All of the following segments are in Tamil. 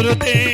করতে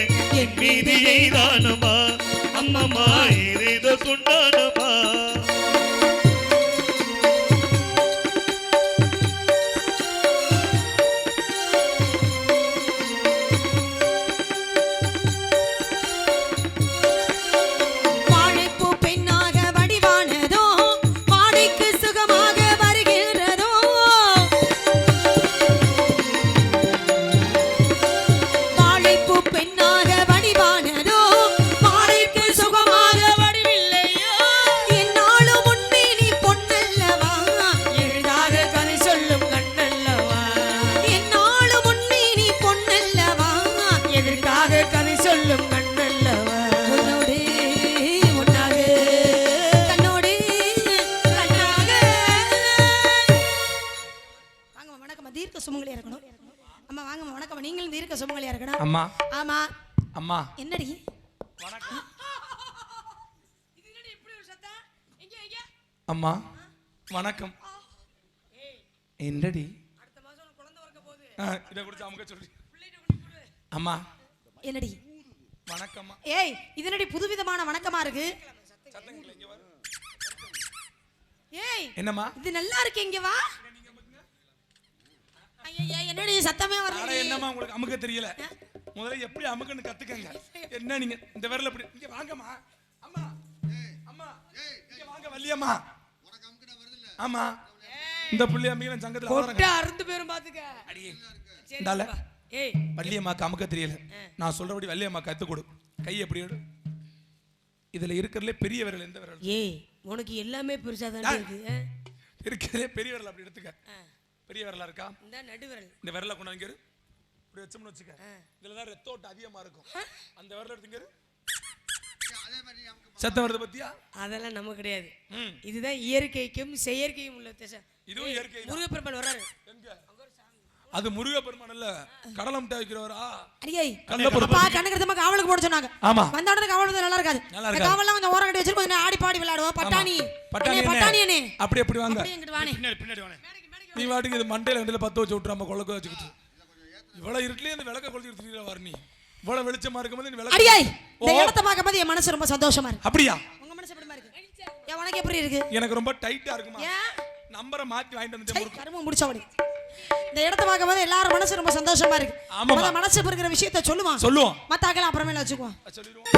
ஒருத்தன் என் மீது எய்தானம்மா அம்மம்மா அம்மா. என்னடி? அம்மா வணக்கம். என்னடி? இதை குடிச்சு அமுக்க சொல்லி. அம்மா. என்னடி? வணக்கம்மா. ஏய் இது என்னடி புதுவிதமான வணக்கமா இருக்கு? ஏய் என்னம்மா? இது நல்லா இருக்கு இங்க வா. ஐயா என்னடி சத்தமே வரல என்னம்மா உங்களுக்கு அமுக்க தெரியல. முதல்ல எப்படி அமுக்கன்னு கத்துக்கங்க. என்ன நீங்க இந்த விரல இப்படி இங்க வாங்கம்மா. அம்மா அம்மா இங்க வாங்க வள்ளியம்மா. ஆமா. இந்த புள்ளி நான் சங்கத்துல கொட்ட அறுந்து பேரும் பாத்துக்க. அடியே. இந்தால. ஏய். வள்ளியம்மாக்கு அமுக்க தெரியல. நான் சொல்றபடி வள்ளியம்மா கத்து கொடு. கை எப்படி எடு. இதுல இருக்கிறதுல பெரிய விரல் எந்த விரல்? ஏய் உனக்கு எல்லாமே பெருசா தான் இருக்கு? இருக்கிறதுலே பெரிய விரல் அப்படி எடுத்துக்க. பெரிய விரலா இருக்கா? இந்த நடுவிரல். இந்த விரலை கொண்டு இங்க இரு. இப்படி வச்சோம்னு வச்சுக்க இதுல தான் ரத்த ஓட்டம் அதிகமா இருக்கும். அந்த விரல எடுத்து இங்க இரு. சத்தம் வருது பத்தியா? அதெல்லாம் நமக்கு கிடையாது. இதுதான் இயற்கைக்கும் செயற்கையும் உள்ள இதுவும் இயற்கை. முருகப்பெருமான் வர்றாரு. எங்க? அது முருகப்பெருமான் அல்ல கடலம் தேய்க்கிறவரா அடியே. அப்பா கணக்கிறதுமா காவலுக்கு போட சொன்னாங்க. ஆமா. வந்த உடனே காவல் நல்லா இருக்காது. நல்லா இருக்காது. காவல்லாம் கொஞ்சம் ஓரம் கட்டி வச்சிருக்கோம் கொஞ்சம் ஆடி பாடி விளையாடுவோம். பட்டாணி. பட்டாணி அண்ணே, பட்டாணி அண்ணே. அப்படி எப்படி வாங்க? பின்னாடி பின்னாடி வானே நீ வாட்டுக்கு இது மண்டையில வண்டியில பத்து வச்சு விட்டுறாம கொள்ளக்க வச்சுக்கிட்டு. இவ்வளவு இருட்டுலயே இந்த விளக்க கொளுத்திட்டு திரியல வர நீ இவ்வளவு வெளிச்சமா இருக்கும்போது நீ விளக்கு அடியே இந்த. இடத்த பார்க்கும்போது என் மனசு ரொம்ப சந்தோஷமா இருக்கு. அப்படியா? உங்க மனசு எப்படிமா இருக்கு? ஏன் உனக்கு எப்படி இருக்கு? எனக்கு ரொம்ப டைட்டா இருக்குமா? நம்பரை மாத்தி வாங்கிட்டு வந்துட்டேன். கருமம் முடிச்சவடி இந்த இடத்த பார்க்கும்போது எல்லாரும் மனசு ரொம்ப சந்தோஷமா இருக்கு. முத மனசு இருக்கிற விஷயத்த சொல்லுவான். சொல்லுவோம். மத்தாக்கள் அப்புறமேல வச்சுக்குவோம். சொல்லிடுவோம்.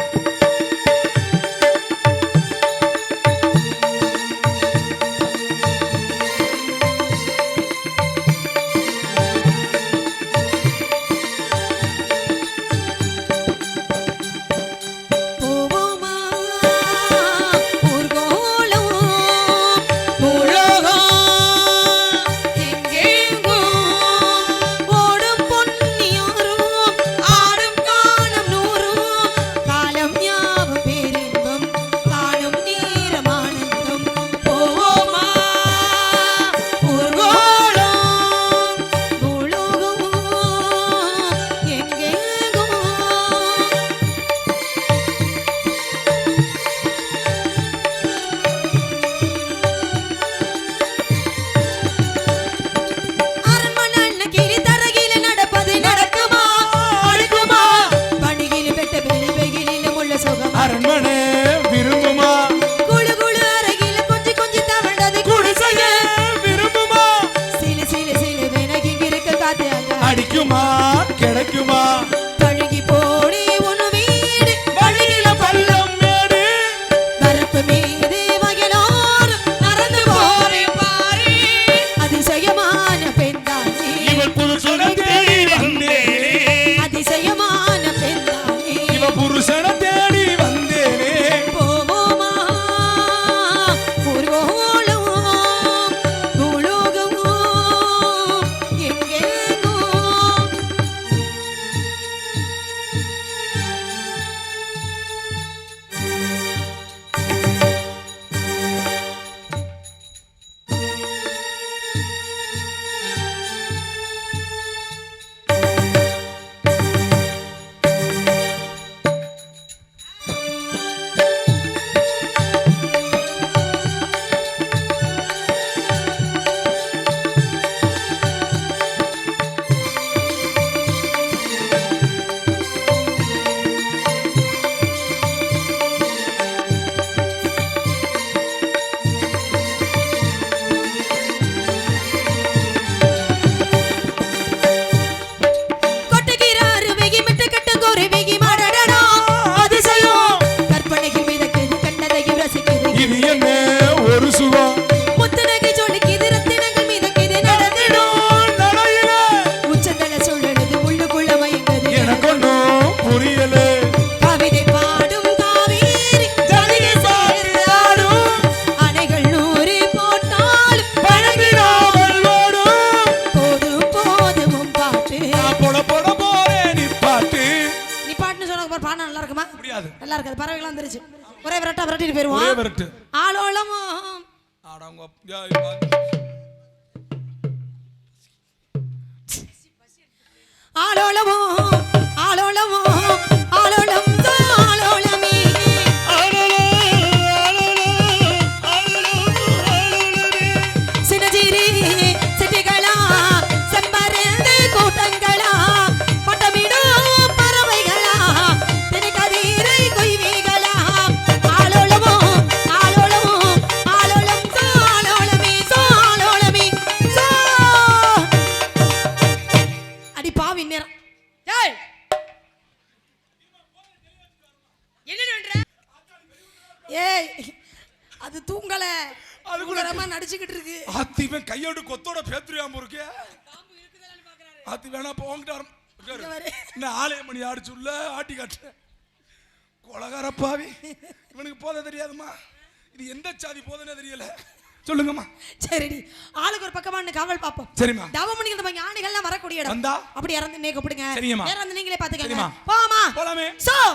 அடிக்குமா? இருக்குமா? முடியாது. நல்லா இருக்காது. பறவைகள்லாம் தெரிச்சு ஒரே விரட்டா விரட்டிட்டு ஒரே போயிருவோம் விரட்டு ஆளோளமோ ஆடவங்க ஆளோளமோ ஆளோளமோ ஏய் அது தூங்கல. அதுக்குள்ள நடிச்சுக்கிட்டு இருக்கு. ஆத்தி இவன் கையோடு கொத்தோட பேத்துறியாம இருக்கே. ஆத்தி வேணா போங்கிட்டாரு இங்க பாரு. இந்த ஆலய மணி ஆடிச்சுள்ள ஆட்டி காட்டு. கொலகார பாவி. இவனுக்கு போத தெரியாதுமா இது எந்த சாதி போதனே தெரியல. சொல்லுங்கம்மா. சரிடி. ஆளுக்கு ஒரு பக்கமா காவல் பாப்போம் சரிம்மா. தவமணிகள் நம்ம ஞானிகள்லாம் வரக்கூடிய இடம். வந்தா? அப்படி இறந்து நீ கூப்பிடுங்க. சரிங்கம்மா. இறந்து நீங்களே பாத்துக்கங்க. போமா போலாமே. சோ